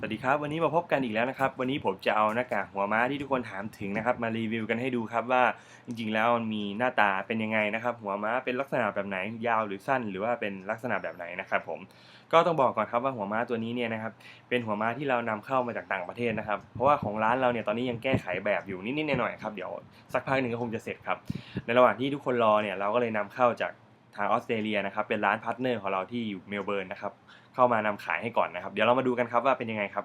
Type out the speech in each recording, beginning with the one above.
สวัสดีครับ วันนี้มาพบกันอีกแล้วนะครับ วันนี้ผมจะเอาหน้ากากหัวม้าที่ทุกคนถามถึงนะครับ มารีวิวกันให้ดูครับว่าจริงๆ แล้วมันมีหน้าตาเป็นยังไงนะครับ หัวม้าเป็นลักษณะแบบไหนยาวหรือสั้น หรือว่าเป็นลักษณะแบบไหนนะครับ ผมก็ต้องบอกก่อนครับว่าหัวม้าตัวนี้เนี่ยนะครับเป็นหัวม้าที่เรานำเข้ามาจากต่างประเทศนะครับ เพราะว่าของร้านเราเนี่ยตอนนี้ยังแก้ไขแบบอยู่นิดๆหน่อยๆครับเดี๋ยวสักพักหนึ่งก็คงจะเสร็จครับในระหว่างที่ทุกคนรอเนี่ยเราก็เลยนำเข้าจาก ทางออสเตรเลียนะครับเป็นร้านพาร์ทเนอร์ของเราที่อยู่เมลเบิร์นนะครับเข้ามานำขายให้ก่อนนะครับ เดี๋ยวเรามาดูกันครับว่าเป็นยังไงครับ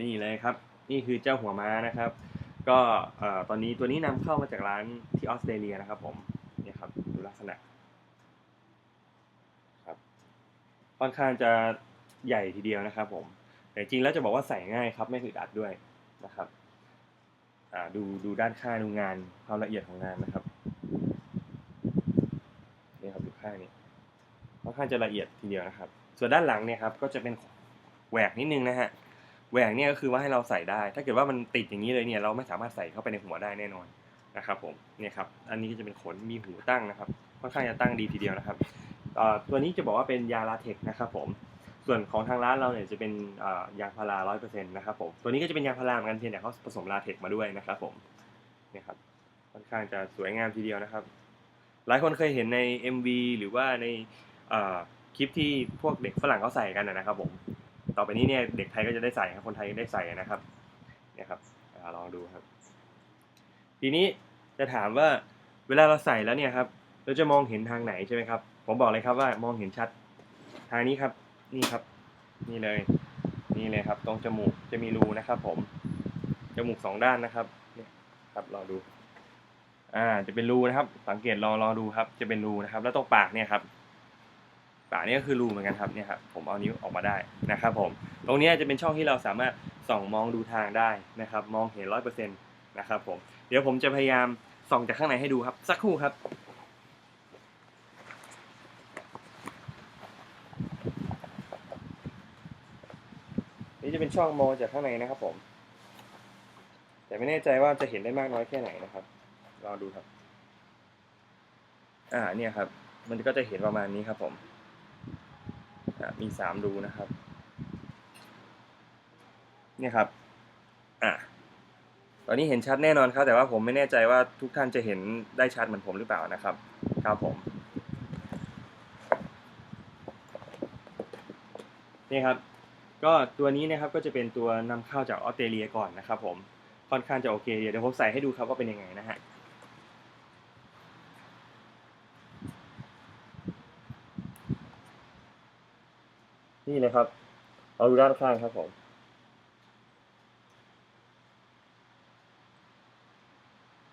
นี่เลยครับ นี่คือเจ้าหัวม้านะครับ ก็ตอนนี้ตัวนี้นำเข้ามาจากร้านที่ออสเตรเลียนะครับ ผมเนี่ยครับดูลักษณะครับค่อนข้างจะใหญ่ทีเดียวนะครับ ผม แต่จริงแล้วจะบอกว่าใส่ง่ายครับไม่อึดอัดด้วยนะครับดูดูด้านข้างดูงานความละเอียดของงานนะครับนี่ครับดูข้างนี้ ค่อนข้างจะละเอียดทีเดียวนะครับ ส่วนด้านหลังเนี่ยครับก็จะเป็นแหวกนิดนึงนะฮะแหวกเนี่ยก็คือว่าให้เราใส่ได้ ถ้าเกิดว่ามันติดอย่างนี้เลยเนี่ยเราไม่สามารถใส่เข้าไปในหัวได้แน่นอนนะครับผมเนี่ยครับอันนี้ก็จะเป็นขนมีหูตั้งนะครับค่อนข้างจะตั้งดีทีเดียวนะครับตัวนี้จะบอกว่าเป็นยาลาเทคนะครับผมส่วนของทางร้านเราเนี่ยจะเป็นยางพาราร้อยเปอร์เซ็นต์นะครับผมตัวนี้ก็จะเป็นยางพาราเหมือนกันเพียงแต่เขาผสมลาเทคมาด้วยนะครับผมเนี่ยครับค่อนข้างจะสวยงามทีเดียวนะครับ หลายคนเคยเห็นใน MV หรือว่าใน คลิปที่พวกเด็กฝรั่งเขาใส่กันนะครับผมต่อไปนี้เนี่ยเด็กไทยก็จะได้ใส่ครับคนไทยก็ได้ใส่นะครับเนี่ยครับอลองดูครับ ทีนี้จะถามว่าเวลาเราใส่แล้วเนี่ยครับเราจะมองเห็นทางไหนใช่ไหมครับ ผมบอกเลยครับว่ามองเห็นชัดทางนี้ครับนี่ครับ นี่เลย นี่เลยครับ ตรงจมูกจะมีรูนะครับ ผมจมูกสองด้านนะครับเนี่ยครับลองดู อ่าจะเป็นรูนะครับ สังเกตลองลองดูครับ จะเป็นรูนะครับ แล้วตรงปากเนี่ยครับ ปากนี่ก็คือรูเหมือนกันครับเนี่ยครับผมเอานิ้วออกมาได้นะครับผมตรงนี้จะเป็นช่องที่เราสามารถส่องมองดูทางได้นะครับ มองเห็นร้อยเปอร์เซ็นต์นะครับผมเดี๋ยวผมจะพยายามส่องจากข้างในให้ดูครับ สักครู่ครับนี่จะเป็นช่องมองจากข้างในนะครับผม แต่ไม่แน่ใจว่าจะเห็นได้มากน้อยแค่ไหนนะครับลองดูครับ อ่าเนี่ยครับ มันก็จะเห็นประมาณนี้ครับผม อะมีสามรูนะครับนี่ครับอะตอนนี้เห็นชัดแน่นอนครับ แต่ว่าผมไม่แน่ใจว่าทุกท่านจะเห็นได้ชัดเหมือนผมหรือเปล่านะครับครับผมนี่ครับ ก็ตัวนี้นะครับก็จะเป็นตัวนำเข้าจากออสเตรเลียก่อนนะครับ ผมค่อนข้างจะโอเคเดี๋ยวผมใส่ให้ดูครับว่าเป็นยังไงนะฮะ นี่เลยครับ เอาดูด้านข้างครับผม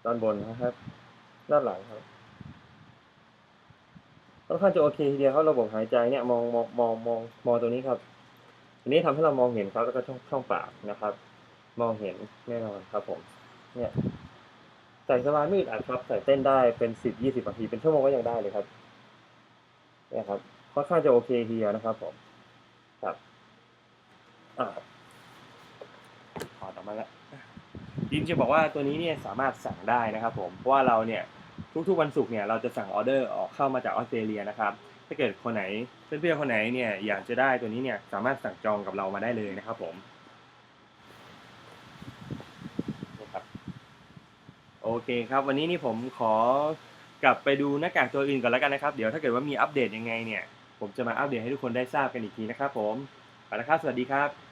ด้านบนนะครับ ด้านหลังครับค่อนข้างจะโอเคทีเดียวครับระบบหายใจเนี่ยมองมองมองมองมองตัวนี้ครับอันนี้ทำให้เรามองเห็นครับ แล้วก็ช่องช่องปากนะครับ มองเห็นแน่นอนครับ ผม เนี่ยใส่สบายไม่อึดอัดครับ ใส่เต้นได้เป็นสิบยี่สิบนาทีเป็นชั่วโมงก็ยังได้เลยครับเนี่ยครับค่อนข้างจะโอเคทีเดียวนะครับผม ครับอ่าถอดออกมาแล้วจริงจะบอกว่าตัวนี้เนี่ยสามารถสั่งได้นะครับผมเพราะว่าเราเนี่ยทุกๆวันศุกร์เนี่ยเราจะสั่งออเดอร์ออกเข้ามาจากออสเตรเลียนะครับ ถ้าเกิดคนไหนเพื่อนๆคนไหนเนี่ยอยากจะได้ตัวนี้เนี่ยสามารถสั่งจองกับเรามาได้เลยนะครับผมนี่ครับโอเคครับ วันนี้นี่ผมขอกลับไปดูหน้ากากตัวอื่นก่อนแล้วกันนะครับ เดี๋ยวถ้าเกิดว่ามีอัปเดตยังไงเนี่ย ผมจะมาอัปเดตให้ทุกคนได้ทราบกันอีกทีนะครับผมไปแล้วครับสวัสดีครับ